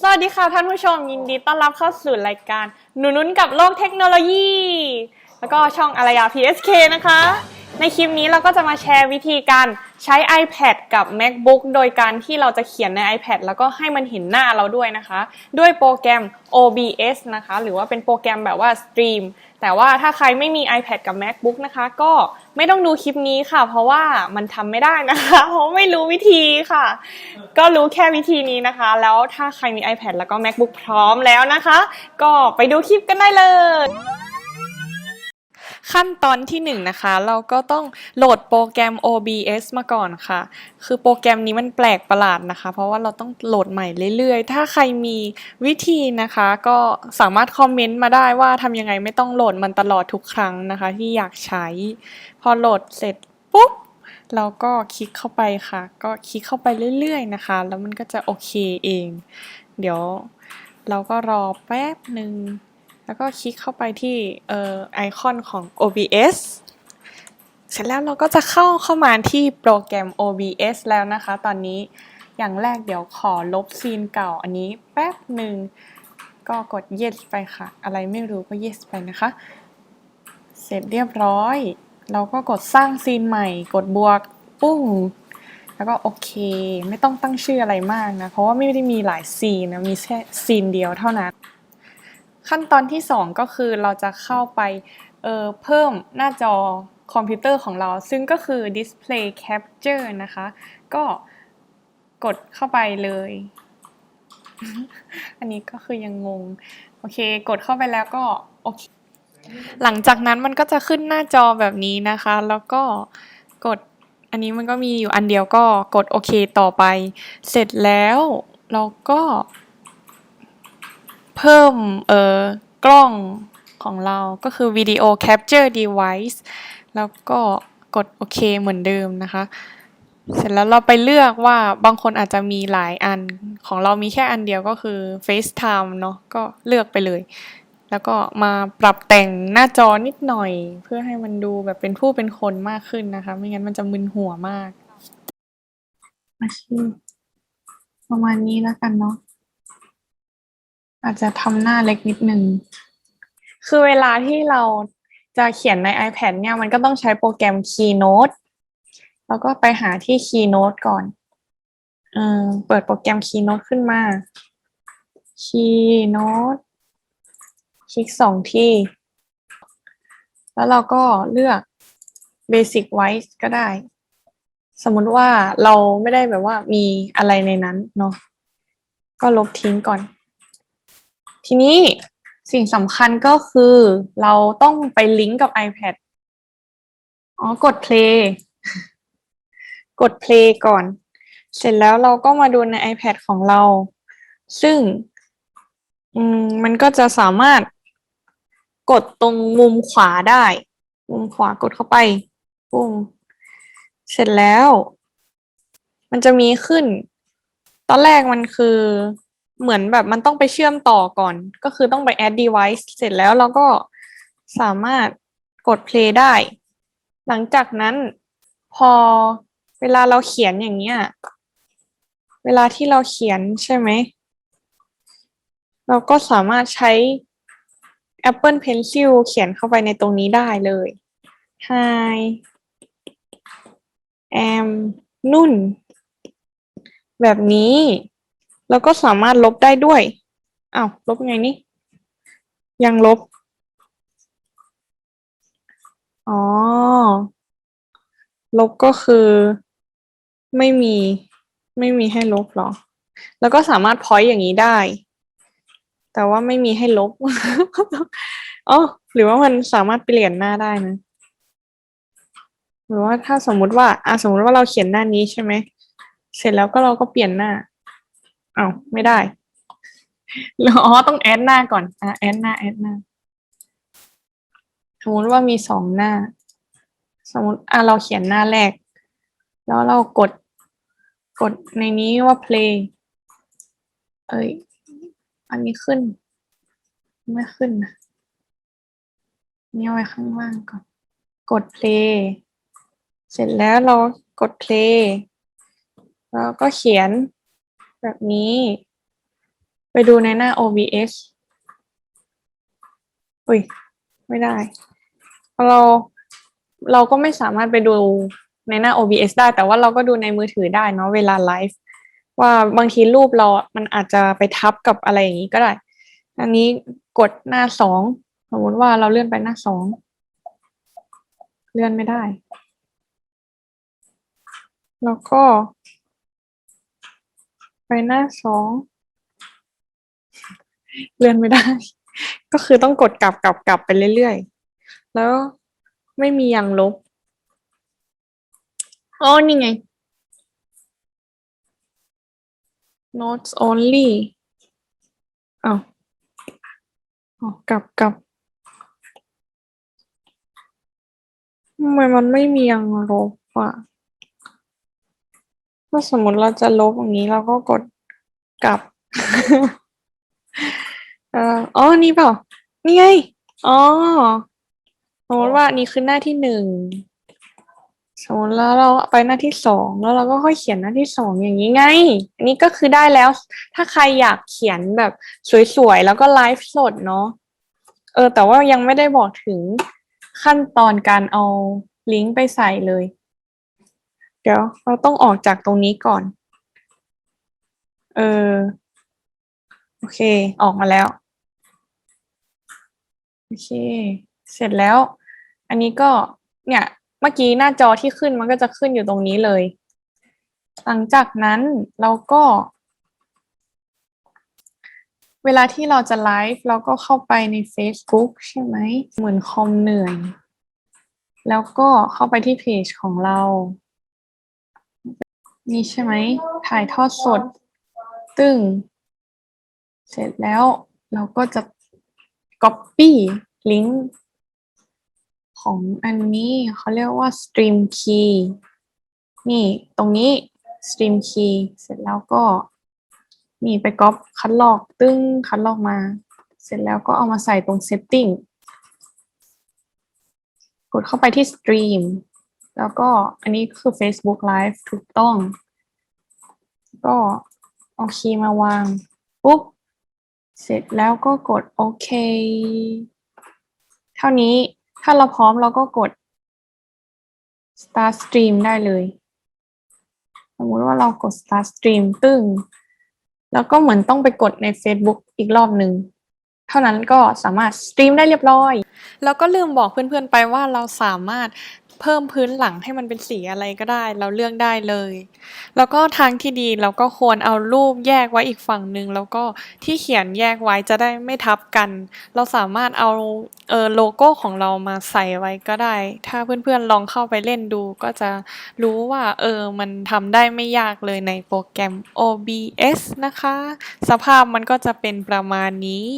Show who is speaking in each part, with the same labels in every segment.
Speaker 1: สวัสดีค่ะท่านผู้ชมยินดีต้อนรับเข้าสู่รายการหนุนุนกับโลกเทคโนโลยี แล้วก็ช่องอารยา PSK นะคะ ในคลิปนี้เราก็จะมาแชร์วิธีการใช้ iPad กับ MacBook โดยการที่เราจะเขียนใน iPad แล้วก็ให้มันเห็นหน้าเราด้วยนะคะ ด้วยโปรแกรม OBS นะคะ หรือว่าเป็นโปรแกรมแบบว่าสตรีมแต่ว่าถ้าใครไม่มี iPad กับ MacBook นะคะ ก็ไม่ต้องดูคลิปนี้ค่ะ เพราะว่ามันทำไม่ได้นะคะ เพราะไม่รู้วิธีค่ะ ก็รู้แค่วิธีนี้นะคะ แล้วถ้าใครมี iPad แล้วก็ MacBook พร้อมแล้วนะคะ ก็ไปดูคลิปกันได้เลย ขั้นตอนที่1นงนะคะ เราก็ต้องโหลดโปรแกรม OBS มาก่อนค่ะ คือโปรแกรมนี้มันแปลกประหลาดนะคะ เพราะว่าเราต้องโหลดใหม่เรื่อยๆ ถ้าใครมีวิธีนะคะ ก็สามารถคอมเมนต์มาได้ว่าทำยังไงไม่ต้องโหลดมันตลอดทุกครั้งนะคะ ที่อยากใช้ พอโหลดเสร็จปุ๊บเราก็คลิกเข้าไปค่ะ ก็คลิกเข้าไปเรื่อยๆนะคะ แล้วมันก็จะโอเคเอง เดี๋ยวเราก็รอแป๊บหนึ่ง แล้วก็คลิกเข้าไปที่เอ่อไอคอนของ OBS เสร็จแล้วเราก็จะเข้าเข้ามาที่โปรแกรม OBS แล้วนะคะ ตอนนี้อย่างแรกเดี๋ยวขอลบซีนเก่าอันนี้แป๊บหนึ่งก็กด yes ไปค่ะ อะไรไม่รู้ก็ yes ไปนะคะ เสร็จเรียบร้อย เราก็กดสร้างซีนใหม่ กดบวกปุ้ง แล้วก็โอเค ไม่ต้องตั้งชื่ออะไรมากนะ เพราะว่าไม่ได้มีหลายซีนนะ มีแค่ซีนเดียวเท่านั้น ขั้นตอนที่ 2 ก็คือเราจะเข้าไปเออเพิ่มหน้าจอคอมพิวเตอร์ของเรา ซึ่งก็คือ Display Capture นะคะ ก็กดเข้าไปเลย อันนี้ก็คือยังงง โอเค กดเข้าไปแล้วก็โอเค หลังจากนั้นมันก็จะขึ้นหน้าจอแบบนี้นะคะ แล้วก็กด อันนี้มันก็มีอยู่อันเดียวก็กดโอเคต่อไป เสร็จแล้วเราก็ เพิ่มเอ่อกล้องของเราก็คือ Video Capture Device แล้วก็กดโอเคเหมือนเดิมนะคะ เสร็จแล้วเราไปเลือกว่าบางคนอาจจะมีหลายอันของเรามีแค่อันเดียวก็คือ FaceTime เนาะก็เลือกไปเลย แล้วก็มาปรับแต่งหน้าจอนิดหน่อย เพื่อให้มันดูแบบเป็นผู้เป็นคนมากขึ้นนะคะ ไม่งั้นมันจะมึนหัวมากประมาณนี้แล้วกันเนาะ อาจจะทำหน้าเล็กนิดนึง คือเวลาที่เราจะเขียนใน iPad เนี่ยมันก็ต้องใช้โปรแกรม Keynote แล้วก็ไปหาที่ Keynote ก่อนเออเปิดโปรแกรม Keynote ขึ้นมา Keynote คลิกสองที่ แล้วเราก็เลือก Basic White ก็ได้ สมมติว่าเราไม่ได้แบบว่ามีอะไรในนั้นเนาะก็ลบทิ้งก่อน ทีนี้สิ่งสำคัญก็คือ เราต้องไปลิงก์กับ iPad อ๋อ กด play กด play ก่อน เสร็จแล้วเราก็มาดูใน iPad ของเรา ซึ่งมมันก็จะสามารถกดตรงมุมขวาได้ มุมขวากดเข้าไปปุ้งเสร็จแล้ว มันจะมีขึ้น ตอนแรกมันคือ เหมือนแบบมันต้องไปเชื่อมต่อก่อน ก็คือต้องไป add device เสร็จแล้วเราก็สามารถกด play ได้ หลังจากนั้นพอเวลาเราเขียนอย่างเงี้ย เวลาที่เราเขียนใช่ไหม เราก็สามารถใช้ Apple Pencil เขียนเข้าไปในตรงนี้ได้เลย Hi am นุ่น แบบนี้ แล้วก็สามารถลบได้ด้วยอ้าวลบไงนี่ ยังลบ อ๋อ ลบก็คือ ไม่มี ไม่มีให้ลบหรอ แล้วก็สามารถพอยต์อย่างนี้ได้ แต่ว่าไม่มีให้ลบ อ๋อ หรือว่ามันสามารถเปลี่ยนหน้าได้นะหรือว่าถ้าสมมุติว่าอะสมมุติว่าเราเขียนหน้านี้ใช่ไหม เสร็จแล้วก็เราก็เปลี่ยนหน้า อ้าวไม่ได้อ๋อต้องแอดหน้าก่อน อะแอดหน้าแอดหน้า สมมติว่ามีสองหน้า สมมติอะเราเขียนหน้าแรก แล้วเรากด กดในนี้ว่า play เอ้ย อันนี้ขึ้น ไม่ขึ้นนะนี่ไว้ข้างล่างก่อน กด play เสร็จแล้วเรากด play แล้วก็เขียน แบบนี้ ไปดูในหน้า OBS อุ้ย ไม่ได้เราเราเราก็ไม่สามารถไปดูในหน้า OBS ได้ แต่ว่าเราก็ดูในมือถือได้เนาะเวลาไลฟ์ว่าบางทีรูปเรา มันอาจจะไปทับกับอะไรอย่างนี้ก็ได้ อันนี้กดหน้าสองสมมติว่าเราเลื่อนไปหน้าสองเลื่อนไม่ได้ แล้วก็ ไปหน้าสองเลื่อนไม่ได้ ก็คือต้องกดกลับกลับกลับไปเรื่อยๆ แล้วไม่มีอย่างลบอ๋อนี่ไง notes only อ้าวอ๋อกลับกลับทำไมมันไม่มีอย่างลบอะ ถ้าสมมติเราจะลบอย่างนี้เราก็กดกลับ เอ่ออ๋อ นี่เปล่า นี่ไง อ๋อ สมมติว่านี่คือหน้าที่หนึ่ง สมมติแล้วเราไปหน้าที่สองแล้วเราก็ค่อยเขียนหน้าที่สองอย่างนี้ไง อันนี้ก็คือได้แล้ว ถ้าใครอยากเขียนแบบสวยๆ แล้วก็ไลฟ์สดเนาะ เออ แต่ว่ายังไม่ได้บอกถึงขั้นตอนการเอาลิงก์ไปใส่เลย เดี๋ยว เราต้องออกจากตรงนี้ก่อน เออ โอเค ออกมาแล้ว โอเค เสร็จแล้ว อันนี้ก็ เนี่ย เมื่อกี้หน้าจอที่ขึ้นมันก็จะขึ้นอยู่ตรงนี้เลย หลังจากนั้นเราก็ เวลาที่เราจะไลฟ์เราก็เข้าไปใน Facebook ใช่ไหม เหมือนคอมเหนื่อย แล้วก็เข้าไปที่เพจของเรา นี่ใช่ไหม ถ่ายทอดสด ตึง เสร็จแล้วเราก็จะ copy ลิงก์ของอันนี้เขาเรียกว่า stream key นี่ตรงนี้ stream key เสร็จแล้วก็นี่ไปก๊อปคัดลอกตึ้งคัดลอกมา เสร็จแล้วก็เอามาใส่ตรง setting กดเข้าไปที่ stream แล้วก็อันนี้คือ Facebook Live ถูกต้อง ก็เอาคีย์มาวาง ปุ๊บ เสร็จแล้วก็กดโอเค เท่านี้ถ้าเราพร้อมเราก็กด start stream ได้เลย สมมติว่าเรากด start stream ตึ้ง แล้วก็เหมือนต้องไปกดใน Facebook อีกรอบหนึ่งเท่านั้นก็สามารถสตรีมได้เรียบร้อย แล้วก็ลืมบอกเพื่อนๆไปว่าเราสามารถ เพิ่มพื้นหลังให้มันเป็นสีอะไรก็ได้ เราเลือกได้เลย แล้วก็ทางที่ดีเราก็ควรเอารูปแยกไว้อีกฝั่งหนึ่งแล้วก็ที่เขียนแยกไว้จะได้ไม่ทับกัน เราสามารถเอาเออโลโก้ของเรามาใส่ไว้ก็ได้ ถ้าเพื่อนๆลองเข้าไปเล่นดูก็จะรู้ว่าเออมันทำได้ไม่ยากเลยในโปรแกรม OBS นะคะ สภาพมันก็จะเป็นประมาณนี้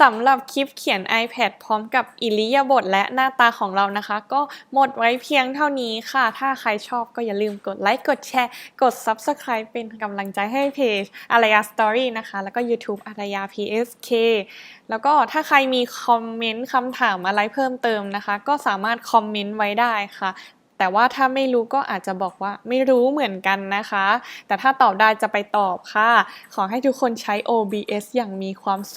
Speaker 1: สำหรับคลิปเขียน iPad พร้อมกับอิริยาบถและหน้าตาของเรานะคะ ก็หมดไวว้เพียงเท่านี้ค่ะ ถ้าใครชอบก็อย่าลืมกดไลค์ กดแชร์ กด Subscribe เป็นกำลังใจให้เพจอารยาสตอรี่นะคะ แล้วก็ YouTube อารยา PSK แล้วก็ถ้าใครมีคอมเมนต์คำถามอะไรเพิ่มเติมนะคะ ก็สามารถคอมเมนต์ไว้ได้ค่ะแต่ว่าถ้าไม่รู้ก็อาจจะบอกว่าไม่รู้เหมือนกันนะคะ แต่ถ้าตอบได้จะไปตอบค่ะ ขอให้ทุกคนใช้ OBS อย่างมีความสุข